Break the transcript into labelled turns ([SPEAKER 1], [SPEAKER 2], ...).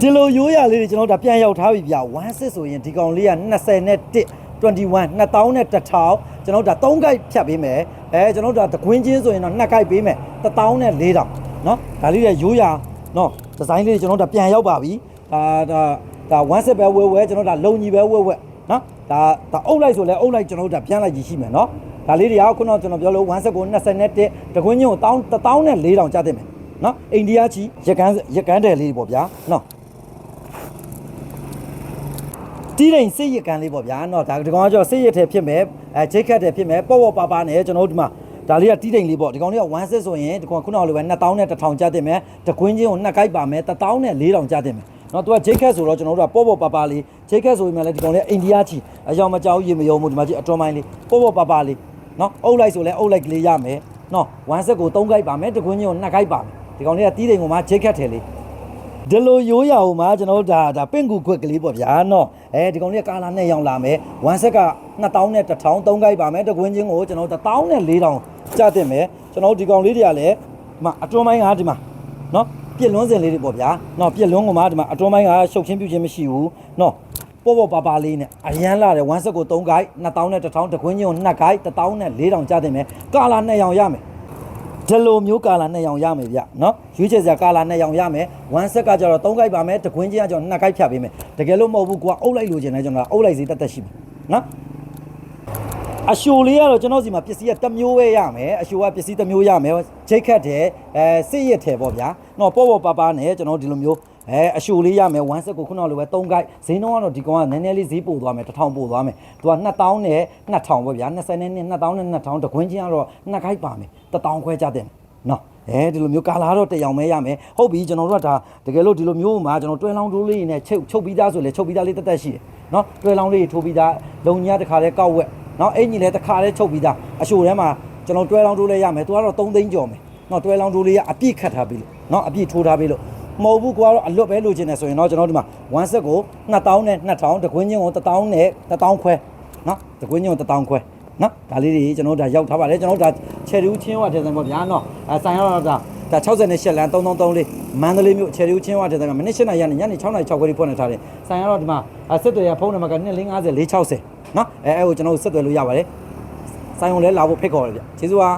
[SPEAKER 1] ဒီလိုရိုးရလေးတွေကျွန်တော်တို့ဒါပြန်ရောက်ထားပြီဗျ16ဆိုရင်ဒီကောင်လေးက20နဲ့1 21 2000နဲ့1000ကျွန်တော်တို့ဒါ3 guide ဖြတ်ပေးမယ်အဲကျွန်တော်တို့ဒါတကွင်းချင်းဆိုရင်တော့2 guide ပေးမယ်1000နဲ့4000เนาะဒါလေးတွေရိုးရเนาะဒီဇိုင်းလေးတွေကျွန်တော်တို့ဒါပြန်ရောက်ပါပြီဒါဒါဒါ16ပဲဝဲဝဲကျွန်တော်တို့ဒါလုံကြီးပဲဝဲဝဲเนาะဒါဒါအုပ်လိုက်ဆိုလဲအုပ်လိုက်ကျွန်တော်တို့ဒါပြန်လိုက်ကြီးရှိမယ်เนาะဒါလေးတွေကခုနကကျွန်တော်ပြောလို့16ကို20နဲ့1တကွင်းချင်းကို1000 1000နဲ့4000ကျတင်မယ်เนาะအိန္ဒိယချီရကန်းရကန်းတယ်လေးတွေပေါ့ဗျာเนาะ တီးတိန်စိတ်ရကန်လေးပေါ့ဗျာเนาะဒါဒီကောင်ကကျော်စိတ်ရထဲဖြစ်မယ်အဲဂျိတ်ခတ်တယ်ဖြစ်မယ်ပေါ့ပေါ့ပါပါနဲ့ကျွန်တော်တို့ဒီမှာဒါလေးကတီးတိန်လေးပေါ့ဒီကောင်လေးက1စစ်ဆိုရင်ဒီကောင်ခုနကလိုပဲ2000နဲ့1000ကျတင်မယ်တကွင်းချင်းကို2ကိုက်ပါမယ်1000နဲ့4000ကျတင်မယ်เนาะသူကဂျိတ်ခတ်ဆိုတော့ကျွန်တော်တို့ကပေါ့ပေါ့ပါပါလေးဂျိတ်ခတ်ဆိုရင်လည်းဒီကောင်လေးအိန္ဒိယချီအကြောင်းမကြောက်ရေမယုံဘူးဒီမှာကြည့်အတွန်းပိုင်းလေးပေါ့ပေါ့ပါပါလေးเนาะအုပ်လိုက်ဆိုလဲအုပ်လိုက်ကလေးရမယ်เนาะ1စစ်ကို3ကိုက်ပါမယ်တကွင်းချင်းကို2ကိုက်ပါမယ်ဒီကောင်လေးကတီးတိန်ကိုမှဂျိတ်ခတ်တယ်လေး ဒီလိုရိုးရအောင်မှာကျွန်တော်တို့ဒါဒါပင့်ကူခွက်ကလေးပေါ့ဗျာနော်အဲဒီကောင်လေးကကာလာနဲ့ရောင်လာမယ်ဝမ်ဆက်က2000နဲ့1000 3ခိုက်ပါမယ်တကွင်းချင်းကိုကျွန်တော်တို့1000နဲ့4000ကျတင်မယ်ကျွန်တော်တို့ဒီကောင်လေးတွေကလည်းဒီမှာအတွန်းပိုင်းကဒီမှာနော်ပြစ်လွန်းစင်လေးတွေပေါ့ဗျာနော်ပြစ်လွန်းကမှဒီမှာအတွန်းပိုင်းကရှုပ်ချင်းပြုတ်ချင်းမရှိဘူးနော်ပေါ့ပေါ့ပါပါလေးနဲ့အရန်လာတယ်ဝမ်ဆက်ကို3ခိုက်2000နဲ့1000တကွင်းချင်းကို2ခိုက်1000နဲ့4000ကျတင်မယ်ကာလာနဲ့ရောင်ရမယ် ဒီလိုမျိုးကာလာနဲ့ရောင်ရမယ်ဗျနော်ရွေးချယ်စရာကာလာနဲ့ရောင်ရမယ်1ဆက်ကကျတော့3ခိုက်ပါမယ်တကွင်းချင်းကကျတော့2ခိုက်ဖြတ်ပေးမယ်တကယ်လို့မဟုတ်ဘူးကွာအုပ်လိုက်လို့ခြင်းလဲကျွန်တော်ကအုပ်လိုက်စီတက်တက်ရှိမယ်နော်အရှိုလေးကတော့ကျွန်တော်စီမှာပစ္စည်းကတစ်မျိုးပဲရမယ်အရှိုကပစ္စည်းတစ်မျိုးရမယ်ဂျိတ်ခတ်တယ်အဲစစ်ရစ်တယ်ပေါ့ဗျာနော်ပေါ့ပေါ့ပါပါနဲ့ကျွန်တော်ဒီလိုမျိုး အဲအရှိုလေးရမယ်1ဆက်ကိုခုနကလိုပဲ3ခိုက်ဈေးနှုန်းကတော့ဒီကောင်ကနည်းနည်းလေးဈေးပို့သွားမယ်1000ပို့သွားမယ်သူက2000နဲ့2000ပေါ့ဗျာ20နဲ့2000နဲ့2000တကွင်းချင်းကတော့2ခိုက်ပါမယ်1000ခွဲကြတဲ့နော်အဲဒီလိုမျိုးကာလာတော့တက်အောင်မဲရမယ်ဟုတ်ပြီကျွန်တော်တို့ကဒါတကယ်လို့ဒီလိုမျိုးမှာကျွန်တော်တွဲလောင်းတိုးလေးနဲ့ချုပ်ချုပ်ပြီးသားဆိုလေချုပ်ပြီးသားလေးတက်တက်ရှိတယ်နော်တွဲလောင်းလေးထိုးပြီးသားလုံညာတစ်ခါလဲကောက်ဝက်နော်အင်ကြီးလည်းတစ်ခါလဲချုပ်ပြီးသားအရှိုထဲမှာကျွန်တော်တွဲလောင်းတိုးလေးရမယ်သူကတော့3သိန်းကျော်မယ်နော်တွဲလောင်းတိုးလေးကအပြည့်ခတ်ထားပြီလို့နော်အပြည့်ထိုးထားပြီလို့ မဟုတ်ဘူးကွာတော့အလွတ်ပဲလိုချင်တယ်ဆိုရင်တော့ကျွန်တော်ဒီမှာ1ဆက်ကို2000နဲ့2000တကွင်းချင်းကို1000နဲ့1000ခွဲနော်တကွင်းချင်းကို1000ခွဲနော်ဒါလေးတွေကျွန်တော်တို့ဒါရောက်ထားပါတယ်ကျွန်တော်တို့ဒါချယ်ရီဦးချင်းဝတဲ့ဆိုင်ပေါ့ဗျာနော်အဲဆိုင်ရတော့ဒါဒါ68လမ်း3334လေးမန္တလေးမြို့ချယ်ရီဦးချင်းဝတဲ့ဆိုင်ကမိနစ်7နာရီညနေ6နာရီ6ခွဲလေးဖွင့်နေထားတယ်ဆိုင်ရတော့ဒီမှာဆက်သွယ်ရဖုန်းနံပါတ်က250460နော်အဲအဲကိုကျွန်တော်တို့ဆက်သွယ်လို့ရပါတယ်ဆိုင်ုံလဲလာဖို့ဖိတ်ခေါ်တယ်ဗျကျေးဇူးပါ